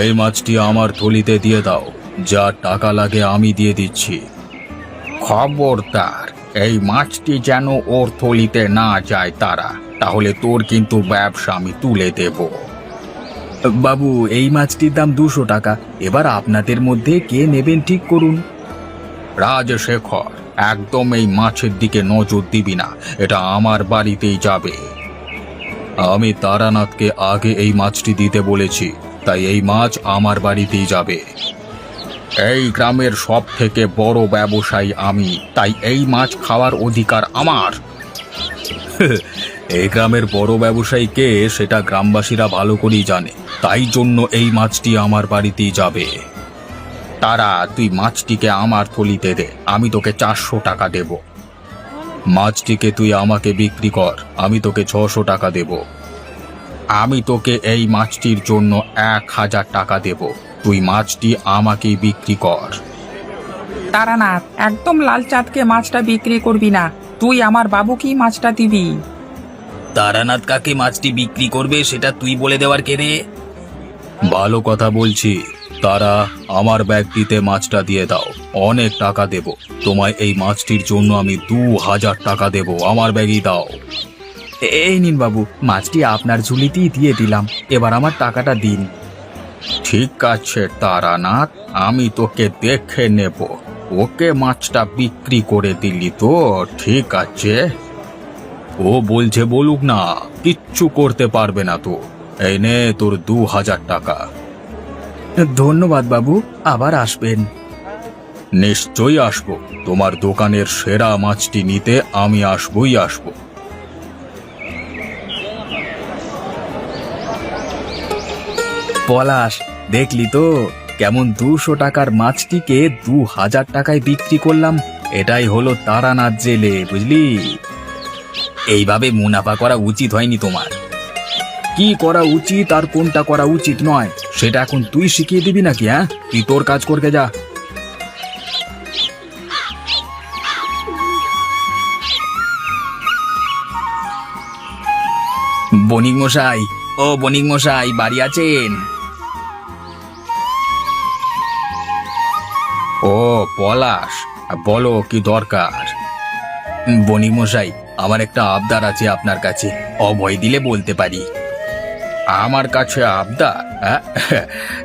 এই মাছটি আমার থলিতে দিয়ে দাও যা টাকা লাগে আমি দিয়ে দিচ্ছি। খবরদার এই মাছটি যেন ওর থলিতে না যায় তারা তাহলে তোর কিন্তু ব্যবসা আমি তুলে দেব। বাবু এই মাছটির দাম দুশো টাকা এবার আপনাদের মধ্যে কে নেবেন ঠিক করুন। রাজশেখর একদম এই মাছের দিকে নজর দিবি না এটা আমার বাড়িতেই যাবে। আমি তারানাথকে আগে এই মাছটি দিতে বলেছি তাই এই মাছ আমার বাড়িতেই যাবে। এই গ্রামের সব থেকে বড় ব্যবসায়ী আমি, তাই এই মাছ খাওয়ার অধিকার আমার। এই গ্রামের বড় ব্যবসায়ী কে, সেটা গ্রামবাসীরা ভালো করেই জানে। তাই জন্য এই মাছটি আমার বাড়িতেই যাবে। তারা, তুই মাছটিকে আমার থলিতে দে, আমি তোকে চারশো টাকা দেব। মাছটিকে তুই আমাকে বিক্রি কর, আমি তোকে ছশো টাকা দেব। আমি তোকে এই মাছটির জন্য এক হাজার টাকা দেব। তুই মাছটি আমাকে বিক্রি কর। তারানাথ একদম লাল চাঁদকে মাছটা বিক্রি করবি না। তুই আমার বাবুকেই মাছটা দিবি। তারানাথ কাকে মাছটি বিক্রি করবে সেটা তুই বলে দেওয়ার কে রে? ভালো কথা বলছি। তারা আমার ব্যাগটিতে মাছটা দিয়ে দাও। অনেক টাকা দেব। তোমায় এই মাছটির জন্য আমি দু হাজার টাকা দেব। আমার ব্যাগই দাও। এই নিন বাবু মাছটি আপনার ঝুলিতেই দিয়ে দিলাম। এবার আমার টাকাটা দিন। ঠিক আছে তারানাথ আমি তোকে দেখে নেব। ওকে মাছটা বিক্রি করে দিলি তো ঠিক আছে। ও বলছে বলুক না কিচ্ছু করতে পারবে না তো। এই নে তোর দু হাজার টাকা। ধন্যবাদ বাবু আবার আসবেন। নিশ্চয়ই আসব। তোমার দোকানের সেরা মাছটি নিতে আমি আসবই আসব। পলাশ, দেখলি তো? কেমন দুশো টাকার মাছটিকে দু হাজার টাকায় বিক্রি করলাম। এটাই হলো তারানাথ জেলে, বুঝলি? এইভাবে মুনাফা করা উচিত হয়নি তোমার। কি করা উচিত আর কোনটা করা উচিত নয়, সেটা এখন তুই শিখিয়ে দিবি নাকি হ্যাঁ? তুই তোর কাজ করতে যা। বণিক মশাই ও বণিক মশাই বাড়ি আছেন? ও পলাশ। বলো কি দরকার? বণিক মশাই আমার একটা আবদার আছে আপনার কাছে। অভয় দিলে বলতে পারি। আমার কাছে আবদার? হ্যাঁ?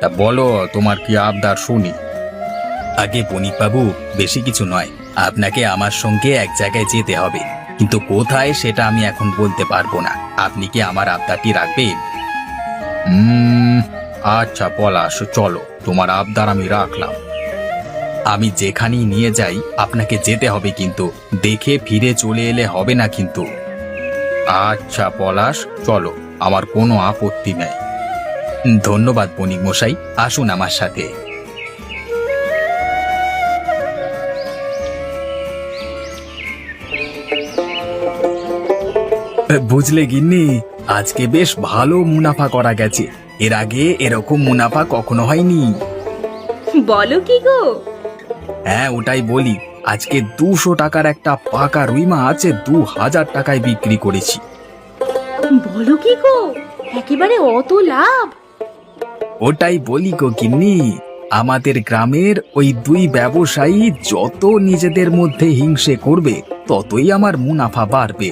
তা বলো তোমার কি আবদার শুনি? আগে বণিক বাবু বেশি কিছু নয়। আপনাকে আমার সঙ্গে এক জায়গায় যেতে হবে। কিন্তু কোথায় সেটা আমি এখন বলতে পারব না। আপনি কি আমার আবদারটি রাখবেন? উম, আচ্ছা পলাশ চলো। তোমার আবদার আমি রাখলাম। আমি যেখানেই নিয়ে যাই, আপনাকে যেতে হবে কিন্তু। দেখে ফিরে চলে এলে হবে না কিন্তু। আচ্ছা পলাশ, চলো, আমার কোনো আপত্তি নেই। ধন্যবাদ বণিক মশাই, আসুন আমার সাথে। বুঝলে গিন্নি, আজকে বেশ ভালো মুনাফা করা গেছে। এর আগে এরকম মুনাফা কখনো হয়নি। বলো কি গো? হ্যাঁ ওটাই বলি। আজকে দুশো টাকার একটা পাকা রুই মাছ দু হাজার টাকায় বিক্রি করেছি। বলো কি গো? একেবারে অত লাভ? ওটাই বলি গো গিন্নি আমাদের গ্রামের ওই দুই ব্যবসায়ী যত নিজেদের মধ্যে হিংসে করবে ততই আমার মুনাফা বাড়বে।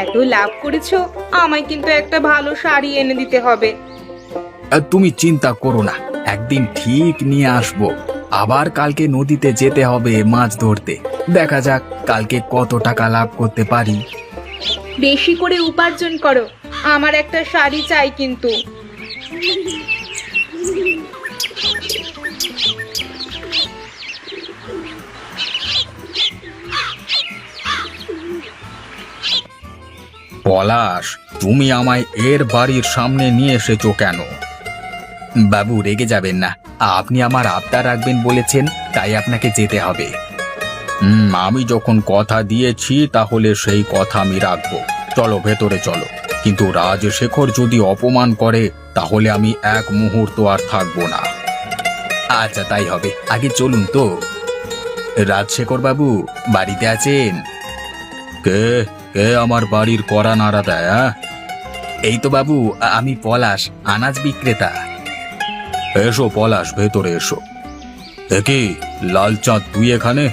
এত লাভ করেছ আমায় কিন্তু একটা ভালো শাড়ি এনে দিতে হবে। তুমি চিন্তা করো না একদিন ঠিক নিয়ে আসব। আবার কালকে নদীতে যেতে হবে মাছ ধরতে। দেখা যাক কালকে কত টাকা লাভ করতে পারি। বেশি করে উপার্জন করো। আমার একটা শাড়ি চাই কিন্তু। পলাশ তুমি আমায় এর বাড়ির সামনে নিয়ে এসেছ কেন? বাবু, রেগে যাবেন না। আপনি আমার আবদার রাখবেন বলেছেন, তাই আপনাকে যেতে হবে। হুম, আমি যখন কথা দিয়েছি, তাহলে সেই কথা আমি রাখব। চলো, ভেতরে চলো। কিন্তু রাজশেখর যদি অপমান করে, তাহলে আমি এক মুহূর্ত আর থাকব না। আচ্ছা তাই হবে। আগে চলুন তো। রাজশেখর বাবু, বাড়িতে আছেন? কে কে আমার বাড়ির কড়া নাড়া দেয় হ্যাঁ? এই তো বাবু, আমি পলাশ, আনাজ বিক্রেতা। এসো পলাশ, ভেতরে এসো। দেখি লাল চাঁদ তুই এখানে?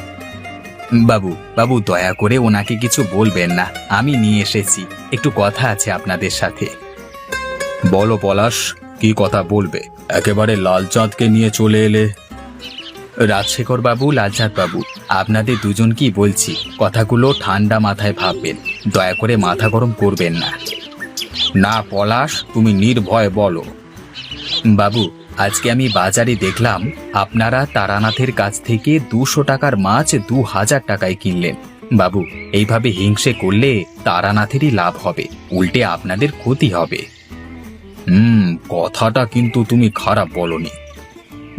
বাবু বাবু, দয়া করে ওনাকে কিছু বলবেন না, আমি নিয়ে এসেছি। একটু কথা আছে আপনাদের সাথে। বলো পলাশ, কি কথা বলবে? একেবারে লাল চাঁদকে নিয়ে চলে এলে? রাজশেখর বাবু, লালচাঁদ বাবু, আপনাদের দুজন কি বলছি? কথাগুলো ঠান্ডা মাথায় ভাববেন, দয়া করে মাথা গরম করবেন না। না পলাশ, তুমি নির্ভয় বলো। বাবু আজকে আমি বাজারে দেখলাম, আপনারা তারানাথের কাছ থেকে দুশো টাকার মাছ দু হাজার টাকায় কিনলেন। বাবু, এইভাবে হিংসে করলে তারানাথেরই লাভ হবে, উল্টে আপনাদের ক্ষতি হবে। হুম, কথাটা কিন্তু তুমি খারাপ বলনি।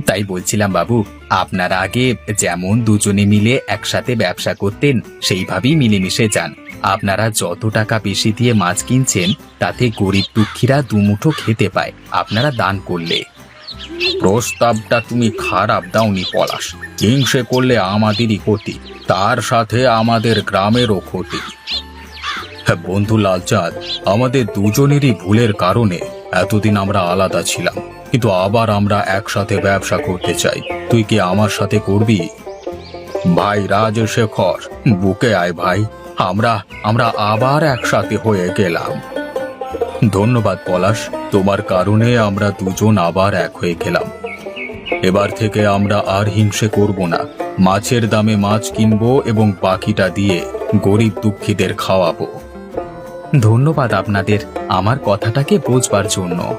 তাই বলছিলাম, বাবু, আপনারা আগে যেমন দুজনে মিলে একসাথে ব্যবসা করতেন, সেইভাবেই মিলেমিশে যান। আপনারা যত টাকা বেশি দিয়ে মাছ কিনছেন, তাতে গরিব দুঃখীরা দুমুঠো খেতে পায়, আপনারা দান করলে। প্রস্তাবটা তুমি খারাপ দাওনি, পলাশ। হিংসে করলে আমাদেরই ক্ষতি, তার সাথে আমাদের গ্রামেরও ক্ষতি। হ্যাঁ বন্ধু লালচাঁদ, আমাদের দুজনেরই ভুলের কারণে এতদিন আমরা আলাদা ছিলাম। কিন্তু আবার আমরা একসাথে ব্যবসা করতে চাই। তুই কি আমার সাথে করবি? ভাই, রাজশেখর, বুকে আয় ভাই। আমরা আমরা আবার একসাথে হয়ে গেলাম। ধন্যবাদ পলাশ, তোমার কারণে আমরা দুজন আবার এক হয়ে গেলাম। এবার থেকে আমরা আর হিংসে করব না। মাছের দামে মাছ কিনবো এবং বাকিটা দিয়ে গরিব দুঃখীদের খাওয়াবো। ধন্যবাদ আপনাদের, আমার কথাটাকে বোঝবার জন্য।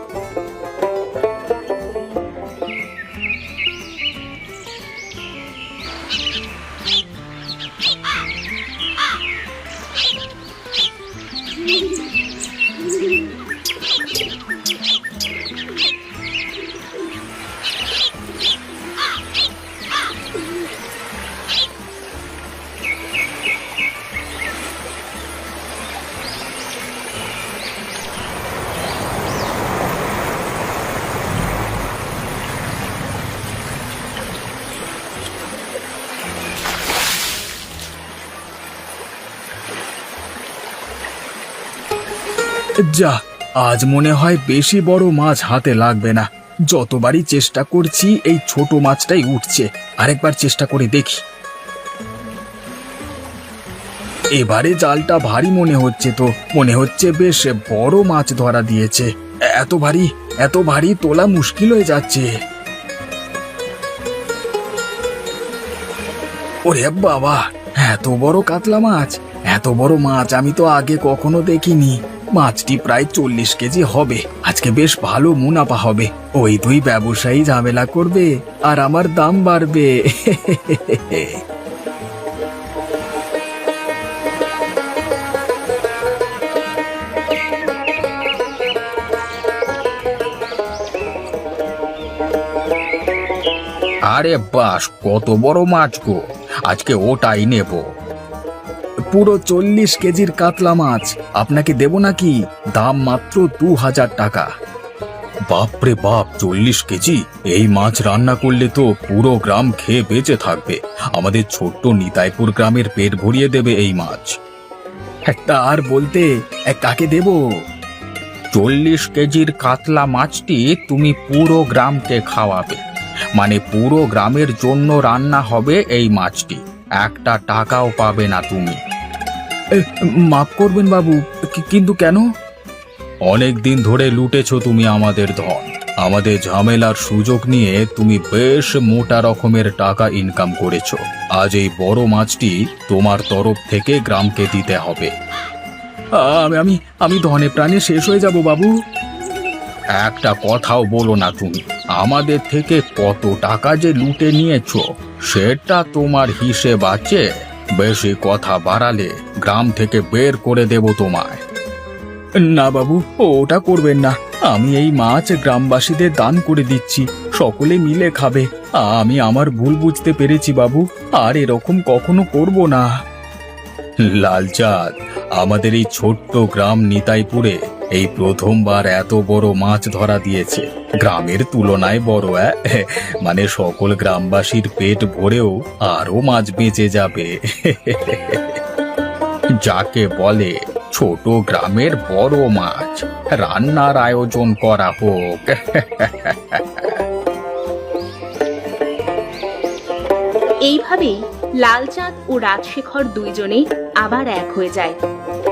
যা, আজ মনে হয় বেশি বড় মাছ হাতে লাগবে না। যতবারই চেষ্টা করছি, এই ছোট মাছটাই উঠছে। আরেকবার চেষ্টা করে দেখি। এবারে জালটা ভারী মনে হচ্ছে তো। মনে হচ্ছে বেশ বড় মাছ ধরা দিয়েছে। এত ভারী এত ভারী তোলা মুশকিল হয়ে যাচ্ছে। ওরে বাবা, এত বড় কাতলা মাছ। এত বড় মাছ আমি তো আগে কখনো দেখিনি। মাছটি প্রায় চল্লিশ কেজি হবে। আজকে বেশ ভালো মুনাফা হবে। ওই দুই ব্যবসায়ী ঝামেলা করবে আর আমার দাম বাড়বে। আরে বাস, কত বড় মাছ গো। আজকে ওটাই নেব। পুরো চল্লিশ কেজির কাতলা মাছ। আপনাকে দেব নাকি? দাম মাত্র দু হাজার টাকা। বাপরে বাপ, চল্লিশ কেজি? এই মাছ রান্না করলে তো পুরো গ্রাম খেয়ে বেঁচে থাকবে। আমাদের ছোট্ট নিতাইপুর গ্রামের পেট ভরিয়ে দেবে এই মাছ। একটা আর বলতে কাকে দেব? চল্লিশ কেজির কাতলা মাছটি তুমি পুরো গ্রামকে খাওয়াবে। মানে পুরো গ্রামের জন্য রান্না হবে এই মাছটি। একটা টাকাও পাবে না তুমি। মাফ করবেন বাবু কিন্তু কেন? অনেক দিন ধরে লুটেছো তুমি আমাদের ধন। আমাদের ঝামেলার সুযোগ নিয়ে তুমি বেশ মোটা রকমের টাকা ইনকাম করেছ। আজ এই বড় মাছটি তোমার তরফ থেকে গ্রামকে দিতে হবে। আমি আমি আমি ধনে প্রাণে শেষ হয়ে যাব বাবু। একটা কথাও বলো না তুমি। আমাদের থেকে কত টাকা যে লুটে নিয়েছো সেটা তোমার হিসেব আছে? বেশি কথা বাড়ালে গ্রাম থেকে বের করে দেব তোমায়। না বাবু, ওটা করবেন না। আমি এই মাছ গ্রামবাসীদের দান করে দিচ্ছি। সকলে মিলে খাবে। আমি আমার ভুল বুঝতে পেরেছি বাবু, আর এরকম কখনো করব না। লালচাঁদ, আমাদের এই ছোট্ট গ্রাম নিতাইপুরে এই প্রথমবার এত বড় মাছ ধরা দিয়েছে। গ্রামের তুলনায় বড় মানে সকল গ্রামবাসীর পেট ভরেও আরও মাছ বেঁচে যাবে। যাকে বলে ছোট গ্রামের বড় মাছ, রান্নার আয়োজন করা হোক। এইভাবেই লালচাঁদ ও রাজশেখর দুইজনে আবার এক হয়ে যায়।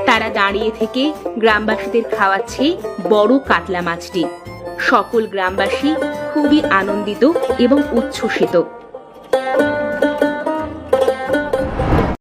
তারা দাঁড়িয়ে থেকে গ্রামবাসীদের খাওয়াচ্ছে বড় কাতলা মাছটি। সকল গ্রামবাসী খুবই আনন্দিত এবং উচ্ছ্বসিত।